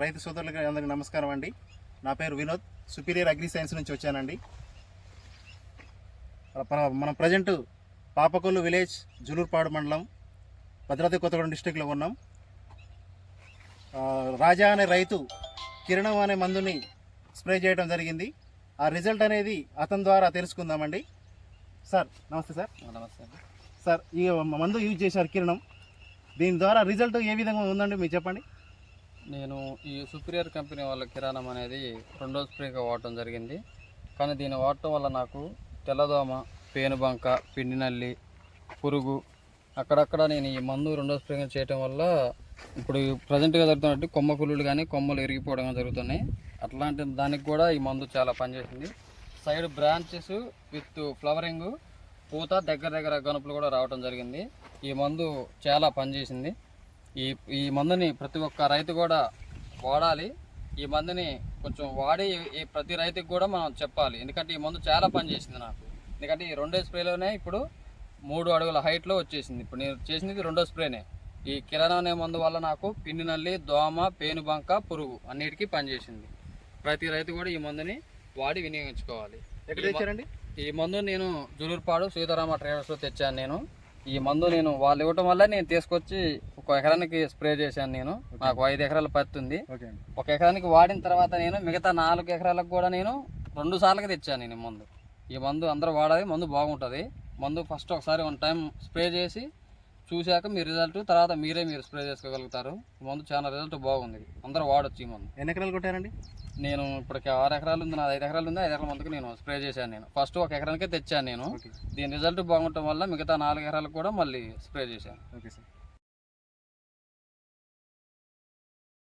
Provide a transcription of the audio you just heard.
రైతు సోదరులకి అందరికీ నమస్కారం అండి. నా పేరు వినోద్. సుపీరియర్ అగ్రి సైన్స్ నుంచి వచ్చానండి. మనం ప్రజెంట్ పాపకొల్లు విలేజ్ జులూర్పాడు మండలం భద్రాద్రి కొత్తగూడెం డిస్టిక్లో ఉన్నాం. రాజా అనే రైతు కిరణం అనే మందుని స్ప్రే చేయడం జరిగింది. ఆ రిజల్ట్ అనేది అతని ద్వారా తెలుసుకుందామండి. సార్ నమస్తే సార్. నమస్తే సార్ ఈ మందు యూజ్ చేశారు కిరణం. దీని ద్వారా రిజల్ట్ ఏ విధంగా ఉందండి? మీరు చెప్పండి. నేను ఈ సుపీరియర్ కంపెనీ వాళ్ళ కిరాణం అనేది రెండో స్ప్రేగా వాడటం జరిగింది. కానీ దీన్ని వాడటం వల్ల నాకు తెల్లదోమ పేనుబంక పిండి నల్లి పురుగు అక్కడక్కడ నేను ఈ మందు రెండో స్ప్రేగా చేయటం వల్ల ఇప్పుడు ప్రజెంట్గా జరుగుతున్నట్టు కొమ్మ కుళ్ళులు కానీ కొమ్మలు ఇరిగిపోవడం జరుగుతున్నాయి. అట్లాంటి దానికి కూడా ఈ మందు చాలా పనిచేసింది. సైడ్ బ్రాంచెస్ విత్ ఫ్లవరింగ్ పూత దగ్గర దగ్గర గనుపులు కూడా రావడం జరిగింది. ఈ మందు చాలా పనిచేసింది. ఈ ఈ మందుని ప్రతి ఒక్క రైతు కూడా వాడాలి. ఈ మందుని కొంచెం వాడి ఈ ప్రతి రైతుకి కూడా మనం చెప్పాలి. ఎందుకంటే ఈ మందు చాలా పనిచేసింది నాకు. ఎందుకంటే ఈ రెండో స్ప్రేలోనే ఇప్పుడు మూడు అడుగుల హైట్లో వచ్చేసింది. ఇప్పుడు నేను చేసింది రెండో స్ప్రేనే. ఈ కిరాణా అనే మందు వల్ల నాకు పిండి నల్లి దోమ పేనుబంక పురుగు అన్నిటికీ పనిచేసింది ప్రతి రైతు కూడా ఈ మందుని వాడి వినియోగించుకోవాలి. ఈ మందు నేను జులూరుపాడు సీతారామ ట్రేడర్స్లో తెచ్చాను నేను. ఈ మందు నేను వాళ్ళు ఇవ్వటం వల్ల నేను తీసుకొచ్చి ఒక ఎకరానికి స్ప్రే చేశాను నేను. నాకు ఐదు ఎకరాల పత్తి ఉంది ఒక ఎకరానికి వాడిన తర్వాత నేను మిగతా నాలుగు ఎకరాలకు కూడా నేను రెండు సార్లుగా తెచ్చాను నేను ఈ మందు. ఈ మందు అందరూ వాడాలి మందు బాగుంటుంది. మందు ఫస్ట్ ఒకసారి వన్ టైం స్ప్రే చేసి చూశాక మీ రిజల్ట్ తర్వాత మీరే మీరు స్ప్రే చేసుకోగలుగుతారు. ఈ మందు చాలా రిజల్ట్ బాగుంది. అందరూ వాడొచ్చు ఈ మందు. ఎన్ని ఎకరాలు కొట్టారండి? నేను ఇప్పటికి ఆరు ఎకరాలు ఉంది నాది ఐదు ఎకరాలు ఉంది ఐదు ఎకరాల మందుకు నేను స్ప్రే చేశాను నేను. ఫస్ట్ ఒక ఎకరానికే తెచ్చాను నేను. దీని రిజల్ట్ బాగుండటం వల్ల మిగతా నాలుగు ఎకరాలకు కూడా మళ్ళీ స్ప్రే చేశాను. Okay sir.